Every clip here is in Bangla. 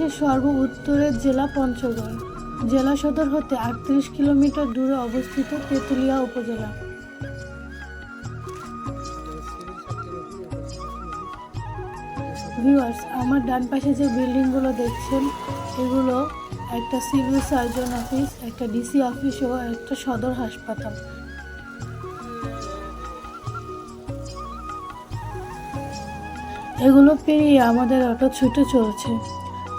বাংলাদেশের সর্ব উত্তরের জেলা পঞ্চগড়। জেলা সদর হতে আটত্রিশ কিলোমিটার দূরে অবস্থিত তেঁতুলিয়া উপজেলা। ভিউয়ার্স আমার ডান পাশে যে বিল্ডিংগুলো দেখছেন, এগুলো একটা সিভিল সার্জন অফিস, একটা ডিসি অফিস ও একটা সদর হাসপাতাল। এগুলো পেরিয়ে আমাদের অটো ছুটে চলছে।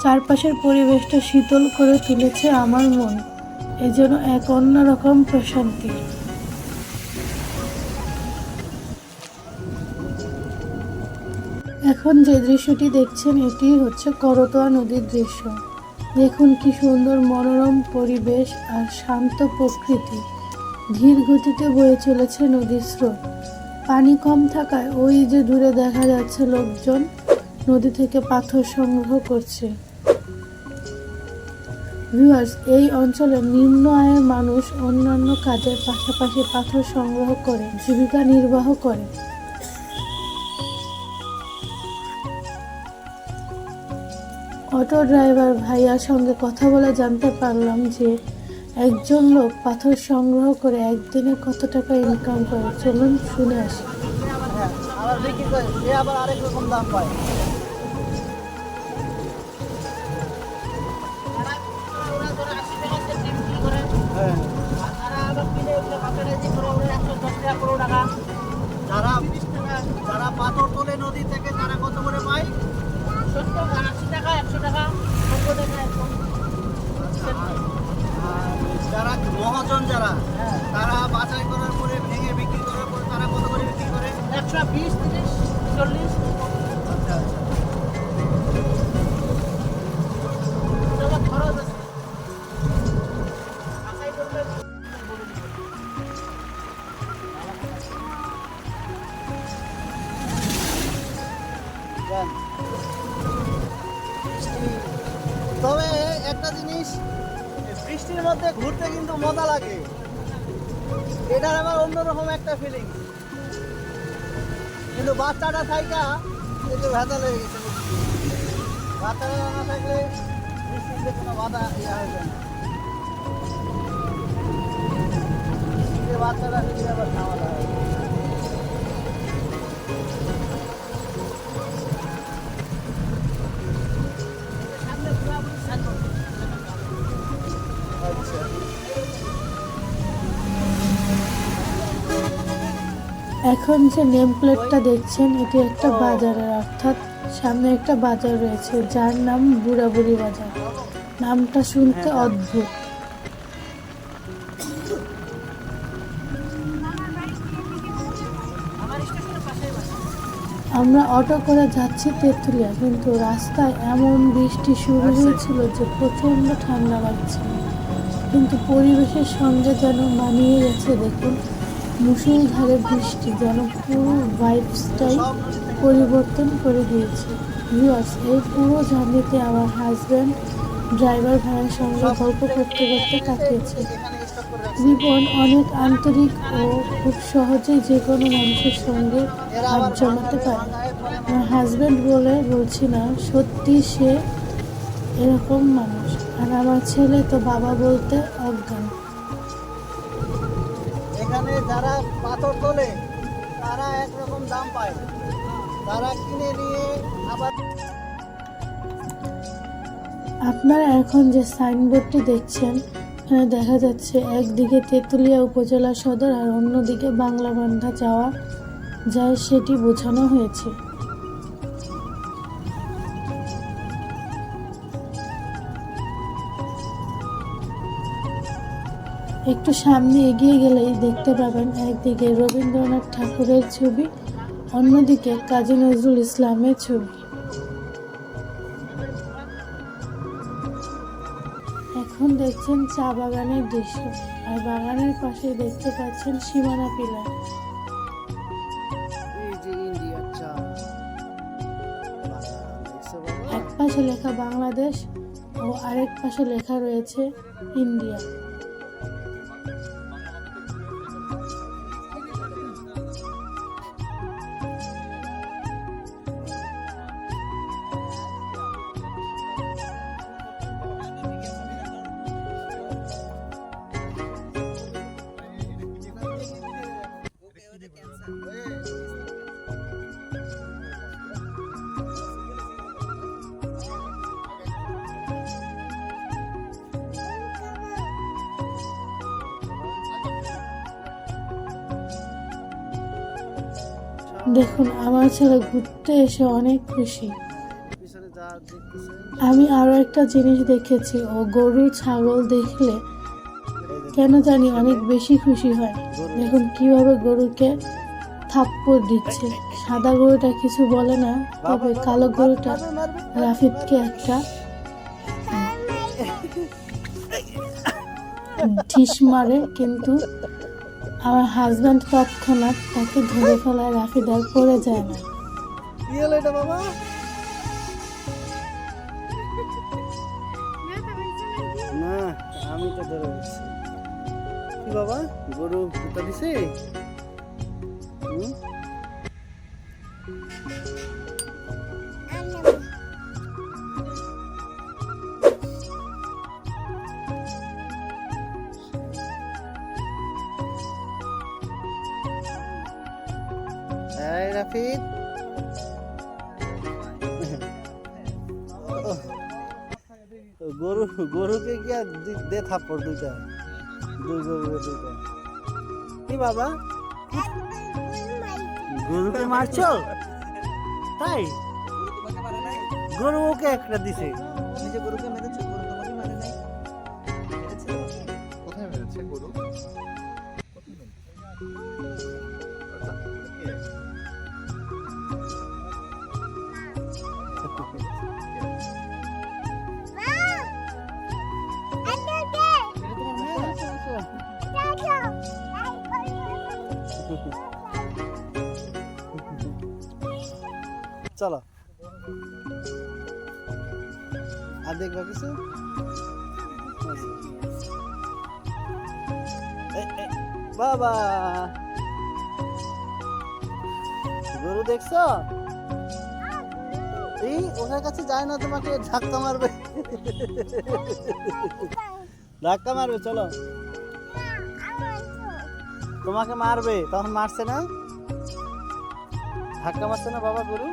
চারপাশের পরিবেশটা শীতল করে তুলেছে আমার মন। এজন্য এক অন্যরকম প্রশান্তি। এখন যে দৃশ্যটি দেখছেন, এটি হচ্ছে করতোয়া নদীর দৃশ্য। দেখুন কি সুন্দর মনোরম পরিবেশ আর শান্ত প্রকৃতি। ধীর গতিতে বয়ে চলেছে নদীর স্রোত। পানি কম থাকায় ওই যে দূরে দেখা যাচ্ছে লোকজন নদী থেকে পাথর সংগ্রহ করছে। ভিউয়ার্স, এই অঞ্চলের নিম্ন আয়ের মানুষ অন্যান্য কাজের পাশাপাশি পাথর সংগ্রহ করে, জীবিকা নির্বাহ করে। অটো ড্রাইভার ভাইয়ার সঙ্গে কথা বলে জানতে পারলাম যে, একজন লোক পাথর সংগ্রহ করে একদিনে কত টাকা ইনকাম করে? চলুন শুনে আসি। আবার বিক্রি করে আবার আরেক রকম দাম পায়। চল্লিশ। তবে একটা জিনিস, বৃষ্টির মধ্যে ঘুরতে কিন্তু মজা লাগে এটার আবার অন্যরকম একটা ফিলিং কিন্তু বাচ্চাটা থাইকা কিন্তু ভেজা লেগে গেছে। বাচ্চাটা না থাকলে বৃষ্টিতে কোনো বাধা ইয়া যায় না। বাচ্চাটা নিজে আবার খাওয়া হয় এখন যে নেম প্লেটটা দেখছেন এটি একটা বাজারের অর্থাৎ সামনে একটা বাজার রয়েছে যার নাম বুড়াবুড়ি বাজার। নামটা শুনতে অদ্ভুত। আমার অটো করে যাচ্ছি তেঁতুলিয়া কিন্তু রাস্তায় এমন বৃষ্টি শুরু হয়েছিল যে প্রচণ্ড ঠান্ডা লাগছে। কিন্তু পরিবেশের সঙ্গে যেন মানিয়ে গেছে দেখুন। মুসুলধারে বৃষ্টি যেন পুরো ভাইবসটাই পরিবর্তন করে দিয়েছে। ভিউয়ার্স এই পুরো জার্নিতে আমার হাজব্যান্ড ড্রাইভার ভাইয়ের সঙ্গে গল্প করতে করতে কাটিয়েছে। জীবন অনেক আন্তরিক ও খুব সহজেই যে কোনো মানুষের সঙ্গে হাত জমাতে পারে। আমার হাজব্যান্ড বলে, বলছি না, সত্যি সে এরকম মানুষ। আর আমার ছেলে তো বাবা বলতে অজ্ঞান। এখানে যারা পাথর তোলে, তারা একরকম দাম পায়। তারা কিনে নিয়ে আবার আপনারা এখন যে সাইনবোর্ডটি দেখছেন, এখানে দেখা যাচ্ছে একদিকে তেঁতুলিয়া উপজেলা সদর আর অন্যদিকে বাংলাবান্ধা যাওয়া যায় সেটি বোঝানো হয়েছে। একটু সামনে এগিয়ে গেলেই দেখতে পাবেন একদিকে রবীন্দ্রনাথ ঠাকুরের ছবি অন্যদিকে কাজী নজরুল ইসলামের ছবি। এখন দেখছেন চা বাগানের দৃশ্য আর বাগানের পাশে দেখতে পাচ্ছেন সীমানা পিলার। এক পাশে লেখা বাংলাদেশ ও আরেক পাশে লেখা রয়েছে ইন্ডিয়া। দেখুন, আমার ছেলে ঘুরতে এসে অনেক খুশি। আমি আরও একটা জিনিস দেখেছি, ও গরু ছাগল দেখলে কেন জানি অনেক বেশি খুশি হয়। দেখুন, কীভাবে গরুকে থাপ্পড় দিচ্ছে। সাদা গরুটা কিছু বলে না, তবে কালো গরুটা রাফিদকে একটা ঢিস মারে, কিন্তু আমার হাজব্যান্ড তৎক্ষণাৎ তাকে ধরে ফেলায় রাখি আর পড়ে যায় না। আমি তো ধরে বাবা, গরু দিছে? রাফিদ গরু, গরুকে কি আর দে থাপ্পড় দুইটা। দুই গরু দুইটা। কি বাবা? গরুকে মারছো? তাই? গরু ওকে একটা দিছে। চলো। আর দেখবা কিছু? বাবা! গরু দেখছ? এই ওনার কাছে যায় না তোমাকে, ধাক্কা মারবে। ধাক্কা মারবে, চলো। তোমাকে মারবে, তখন মারছে না? ধাক্কা মারছে না বাবা গরু?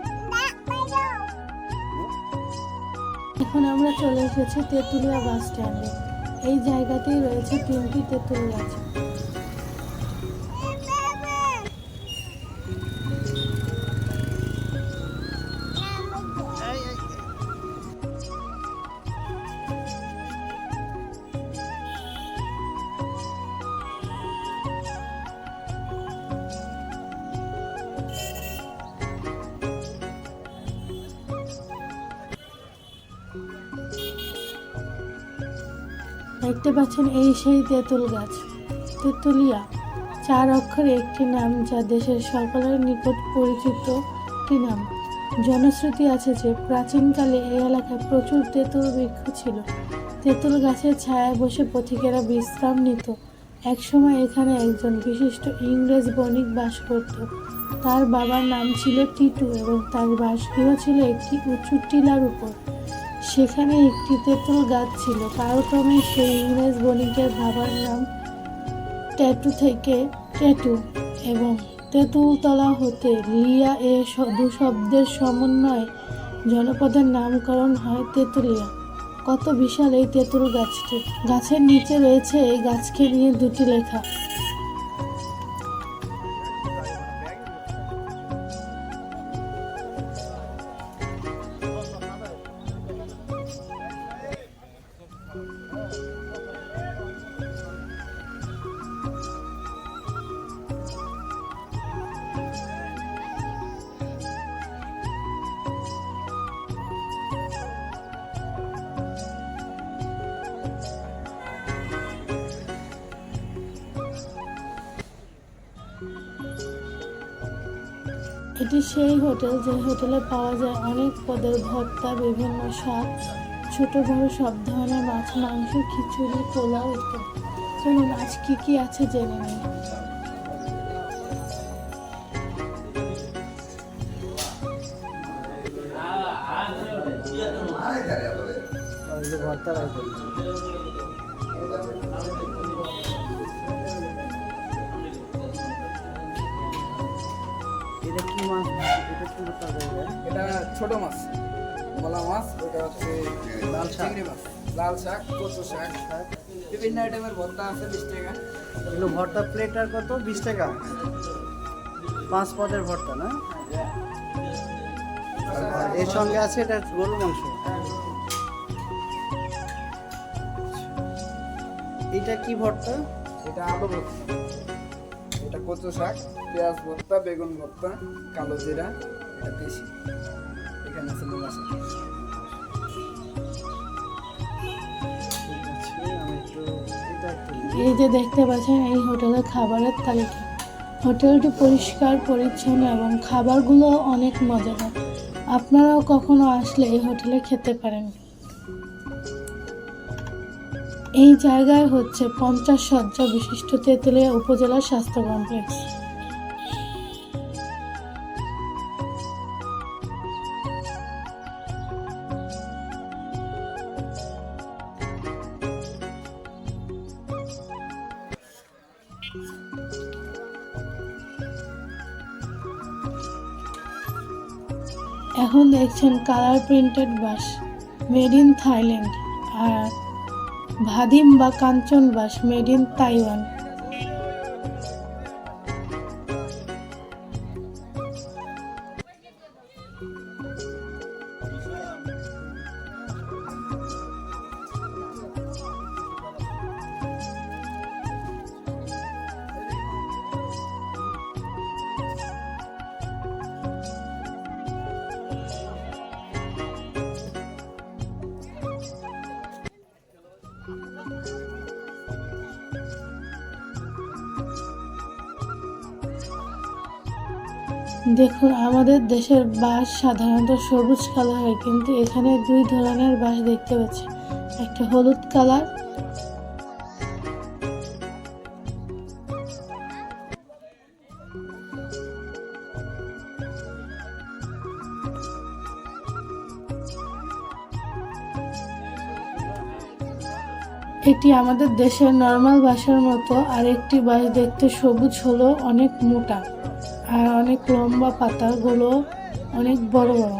এখন আমরা চলে এসেছি তেঁতুলিয়া বাস স্ট্যান্ডে। এই জায়গাতেই রয়েছে তিনটি তেঁতুল গাছ। পাচ্ছেন এই সেই তেঁতুল গাছ। তেঁতুলিয়া, চার অক্ষরে একটি নাম যা দেশের সকলের নিকট পরিচিত একটি নাম। জনশ্রুতি আছে যে প্রাচীনকালে এই এলাকায় প্রচুর তেঁতুল বৃক্ষ ছিল। তেঁতুল গাছের ছায়ায় বসে পথিকেরা বিশ্রাম নিত। একসময় এখানে একজন বিশিষ্ট ইংরেজ বণিক বাস করত। তার বাবার নাম ছিল টিটু এবং তার বাসগৃহ ছিল একটি উঁচু টিলার উপর। সেখানে একটি তেঁতুল গাছ ছিল। কালক্রমে সেই ইংরেজ বণিকের বাবার নাম ট্যাটু থেকে ট্যাটু এবং তেঁতুলতলা হতে লিয়া এ দু শব্দের সমন্বয়ে জনপদের নামকরণ হয় তেঁতুলিয়া। কত বিশাল এই তেঁতুল গাছটি। গাছের নিচে রয়েছে এই গাছকে নিয়ে দুটি লেখা। হোটেল যে হোটেলে পাওয়া যায় অনেক পদের ভর্তা বিভিন্ন স্বাদ ছোট বড় সব ধরনের মাছ মাংস খিচুড়ি পোলাও ইত্যাদি। চলুন আজ কি কি আছে জেনে নিই। এই ভর্তা মাছ। এটা ছোট মাছ। গলা মাছ ওটা হচ্ছে লাল শাক। মাছ। লাল শাক কচু শাক বিভিন্ন আইটেমের ভর্তা আছে বিশ টাকা। এগুলো ভর্তা প্লেট আর কত? বিশ টাকা। পাঁচ পদের ভর্তা না? এর সঙ্গে আছে এটা গরুর মাংস। এটা কি ভর্তা? এটা আলু ভর্তা। এটা কচু শাক, পেঁয়াজ ভর্তা, বেগুন ভর্তা, কালো জিরা, এটা দেশি এখানে আছে নুন আছে। এই যে দেখতে পাচ্ছেন, এই হোটেলের খাবারের তালিকা হোটেলটি পরিষ্কার, পরিচ্ছন্ন এবং খাবারগুলো অনেক মজাদার। আপনারাও কখনো আসলে এই হোটেলে খেতে পারেন। এই জায়গায় হচ্ছে পঞ্চাশ শয্যা বিশিষ্ট তেঁতুলিয়া উপজেলা স্বাস্থ্য কমপ্লেক্স। এখন দেখছেন colour printed vase made in Thailand আর ভাদিম বা কাঞ্চন বাস মেড ইন তাইওয়ান দেখুন, আমাদের দেশের বাস সাধারণত সবুজ কালার হয় কিন্তু এখানে দুই ধরনের বাস দেখতে পাচ্ছি। একটা হলুদ কালার এটি আমাদের দেশের নর্মাল বাসের মতো আর একটি বাস দেখতে সবুজ হলো, অনেক মোটা আর অনেক লম্বা পাতাগুলো অনেক বড় বড়।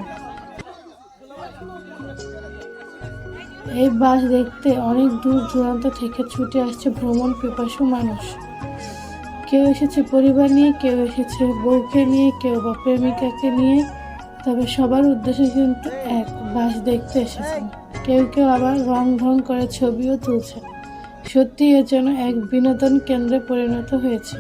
এই বাস দেখতে অনেক দূর দূরান্ত থেকে ছুটে আসছে ভ্রমণ পিপাসু মানুষ। কেউ এসেছে পরিবার নিয়ে, কেউ এসেছে বউকে নিয়ে, কেউ বা প্রেমিকাকে নিয়ে, তবে সবার উদ্দেশ্য কিন্তু এক বাস দেখতে এসেছেন কেউ কেউ আবার রং ঢং করে ছবিও তুলছে। সত্যি যেন এক বিনোদন কেন্দ্রে পরিণত হয়েছে।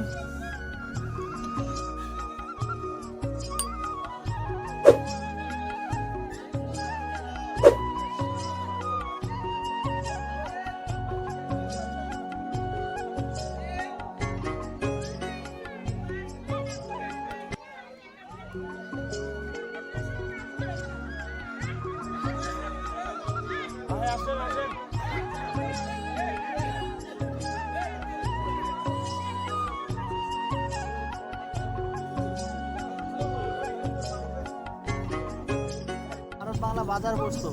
বাজার বসতো।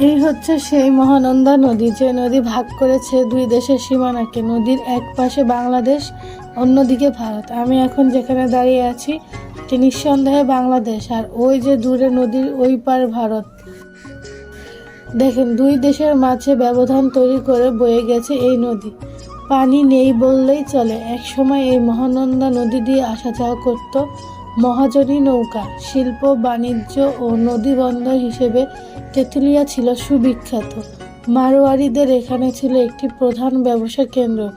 এই হচ্ছে সেই মহানন্দা নদী, যে নদী ভাগ করেছে দুই দেশের সীমানাকে। নদীর এক পাশে বাংলাদেশ, অন্যদিকে ভারত। আমি এখন যেখানে দাঁড়িয়ে আছি এটি নিঃসন্দেহে বাংলাদেশ। আর ওই যে দূরে নদীর ওই পার ভারত। দেখেন, দুই দেশের মাঝে ব্যবধান তৈরি করে বয়ে গেছে এই নদী। পানি নেই বললেই চলে। এক সময় এই মহানন্দা নদী দিয়ে আসা যাওয়া করত। মহাজনী নৌকা, শিল্প, বাণিজ্য ও নদী বন্দর হিসেবে তেঁতুলিয়া ছিল সুবিখ্যাত। মারোয়ারিদের এখানে ছিল একটি প্রধান ব্যবসা কেন্দ্র।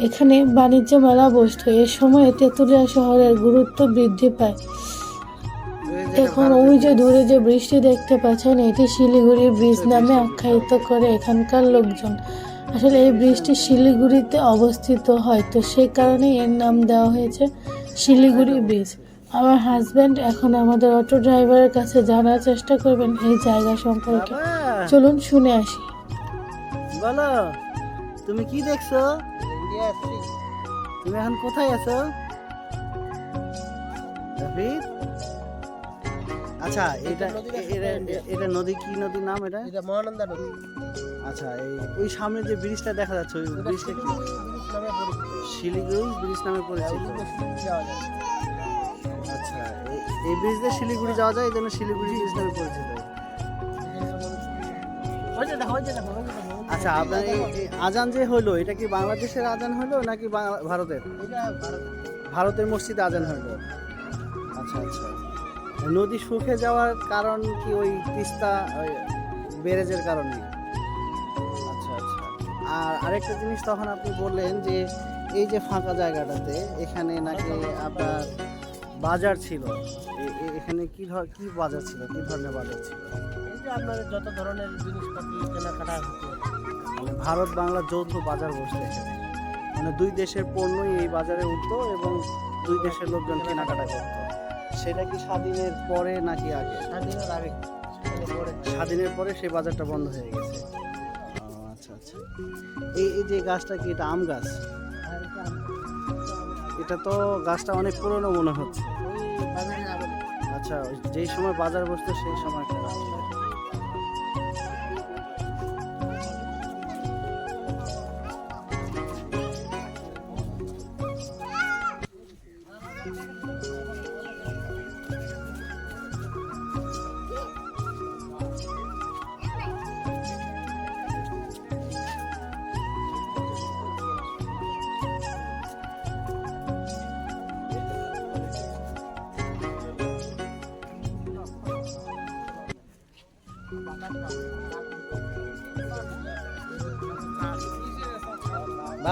এখানে বাণিজ্য মেলা বসত। এ সময়ে তেঁতুলিয়া শহরের গুরুত্ব বৃদ্ধি পায়। এখন ওই যে দূরে যে বৃষ্টি দেখতে পাচ্ছেন, এটি শিলিগুড়ি ব্রিজ নামে আখ্যায়িত করে এখানকার লোকজন। আসলে এই ব্রিজটি শিলিগুড়িতে অবস্থিত হয়, তো সেই কারণে এর নাম দেওয়া হয়েছে শিলিগুড়ি ব্রিজ। আমার হাজব্যান্ড এখন আমাদের অটো ড্রাইভারের কাছে জানার চেষ্টা করবেন এই জায়গা সম্পর্কে। চলুন শুনে আসি। বলো তুমি কি দেখছ? তুমি এখন কোথায় আছো? আচ্ছা এটা এটা নদী কি নদীর নাম এটা? এটা মহানন্দা নদী। আচ্ছা এই ওই সামনে যে ব্রিজটা দেখা যাচ্ছে ওই ব্রিজটা কি? শিলিগুড়ি ব্রিজ নামে পরিচিত। এই- ব্রিজ দিয়ে শিলিগুড়ি যাওয়া যায় এই জন্য শিলিগুড়ি ব্রিজ নামে পরিচিত। আচ্ছা আপনার এই আজান যে হলো এটা কি বাংলাদেশের আজান হলো নাকি ভারতের? ভারতের। মসজিদে আজান হলো। আচ্ছা আচ্ছা। নদী শুকে যাওয়ার কারণ কি ওই তিস্তা ব্যারেজের কারণে আচ্ছা আচ্ছা। আর আরেকটা জিনিস তখন আপনি বললেন যে এই যে ফাঁকা জায়গাটাতে এখানে নাকি আপনার বাজার ছিল। এখানে কি ধর কি বাজার ছিল? কি ধরনের বাজার ছিল? এই যে আপনার যত ধরনের জিনিসপাতি কেনাকাটা হতো। মানে ভারত বাংলা যৌথ বাজার বসতো এখানে মানে দুই দেশের পণ্যই এই বাজারে উঠতো এবং দুই দেশের লোকজন কেনাকাটা করতো। সেটা কি স্বাধীনের পরে নাকি আগে? স্বাধীনের আগে। স্বাধীনের পরে সেই বাজারটা বন্ধ হয়ে গেছে। আচ্ছা আচ্ছা। এই এই যে গাছটা কি এটা আম গাছ। এটা তো গাছটা অনেক পুরনো মনে হচ্ছে। আচ্ছা যেই সময় বাজার বসতো সেই সময়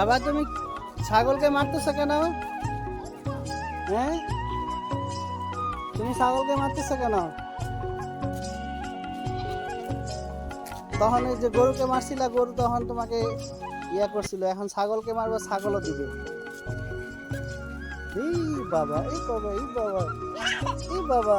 বাবা, তুমি ছাগলকে মারতেছো কেন? হ্যাঁ? তুমি ছাগলকে মারতেছো কেন? তখন যে গরুকে মারছিলা, গরু তখন তোমাকে ইয়া করছিল, এখন ছাগলকে মারবো, ছাগলও দিবে। এই বাবা এই বাবা এই বাবা এই বাবা।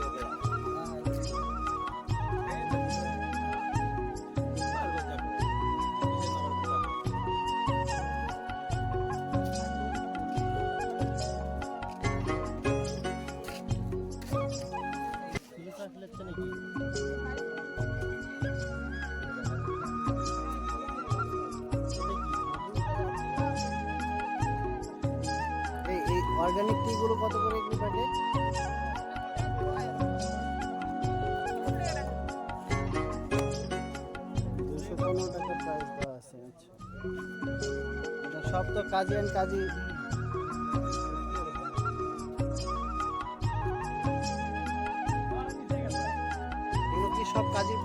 টি কত করে প্রাইস দেওয়া আছে আচ্ছা। সব তো কাজী অ্যান্ড কাজী। সব কাজী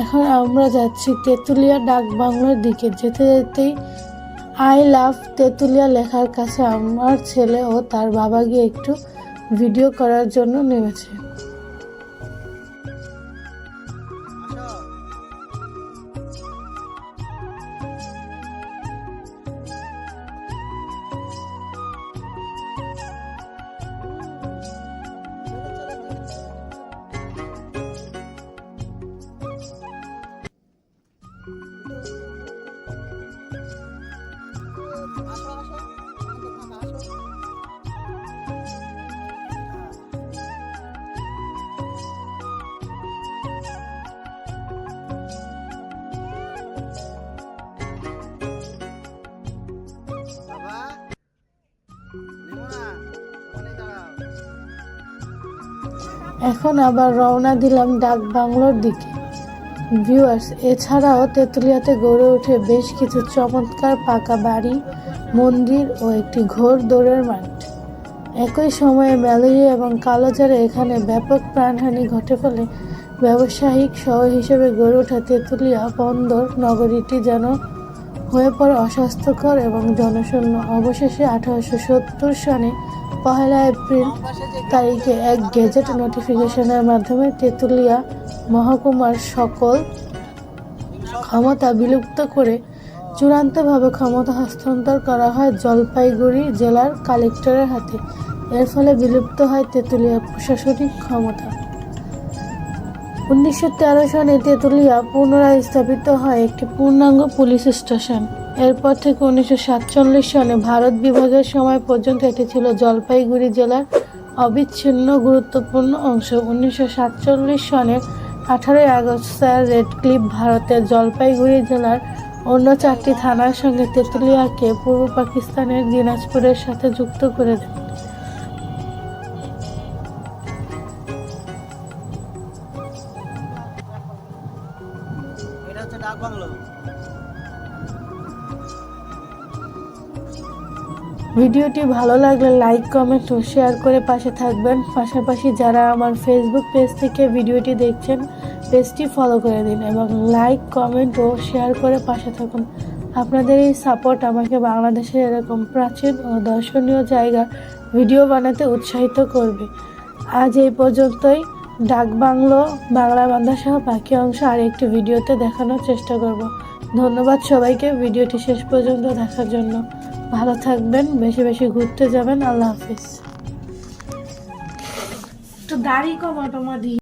এখন আমরা যাচ্ছি তেঁতুলিয়া ডাক বাংলার দিকে। যেতে যেতেই আই লাভ তেঁতুলিয়া লেখার কাছে আমার ছেলে ও তার বাবা গিয়ে একটু ভিডিও করার জন্য নেমেছে। এখন আবার রওনা দিলাম ডাক বাংলোর দিকে। ভিউয়ার্স এছাড়াও তেঁতুলিয়াতে গড়ে ওঠে বেশ কিছু চমৎকার পাকা বাড়ি, মন্দির ও একটি ঘোর দৌড়ের মাঠ। একই সময়ে ম্যালেরিয়া এবং কালোজারে এখানে ব্যাপক প্রাণহানি ঘটে ফলে ব্যবসায়িক শহর হিসেবে গড়ে ওঠা তেঁতুলিয়া বন্দর নগরীটি যেন হয়ে পড়ে অস্বাস্থ্যকর এবং জনশূন্য। অবশেষে আঠারোশো সত্তর সনে পহেলা এপ্রিল তারিখে এক গেজেট নোটিফিকেশনের মাধ্যমে তেঁতুলিয়া মহকুমার সকল ক্ষমতা বিলুপ্ত করে চূড়ান্তভাবে ক্ষমতা হস্তান্তর করা হয় জলপাইগুড়ি জেলার কালেক্টরের হাতে। এর ফলে বিলুপ্ত হয় তেঁতুলিয়ার প্রশাসনিক ক্ষমতা। উনিশশো সনে তেঁতুলিয়া পুনরায় স্থাপিত হয় একটি পূর্ণাঙ্গ পুলিশ স্টেশন। এরপর থেকে উনিশশো সনে ভারত বিভাগের সময় পর্যন্ত এটি ছিল জলপাইগুড়ি জেলার অবিচ্ছিন্ন গুরুত্বপূর্ণ অংশ। উনিশশো সাতচল্লিশ সনের আঠারোই আগস্ট স্যার রেড ক্লিফ ভারতের জলপাইগুড়ি জেলার অন্য চারটি থানার সঙ্গে তেঁতুলিয়াকে পূর্ব পাকিস্তানের দিনাজপুরের সাথে যুক্ত করে দেন। ভিডিওটি ভালো লাগলে লাইক, কমেন্ট ও শেয়ার করে পাশে থাকবেন। পাশাপাশি যারা আমার ফেসবুক পেজ থেকে ভিডিওটি দেখছেন পেজটি ফলো করে দিন এবং লাইক কমেন্ট ও শেয়ার করে পাশে থাকুন। আপনাদের এই সাপোর্ট আমাকে বাংলাদেশের এরকম প্রাচীন ও দর্শনীয় জায়গা ভিডিও বানাতে উৎসাহিত করবে। আজ এই পর্যন্তই। ডাক বাংলো, বাংলা বান্ধা সহ বাকি অংশ আর একটি ভিডিওতে দেখানোর চেষ্টা করব। ধন্যবাদ সবাইকে। ভিডিওটি শেষ পর্যন্ত দেখার জন্য। ভালো থাকবেন বেশি বেশি ঘুরতে যাবেন আল্লাহ হাফিজ। একটু দাড়ি কমাটো মাদি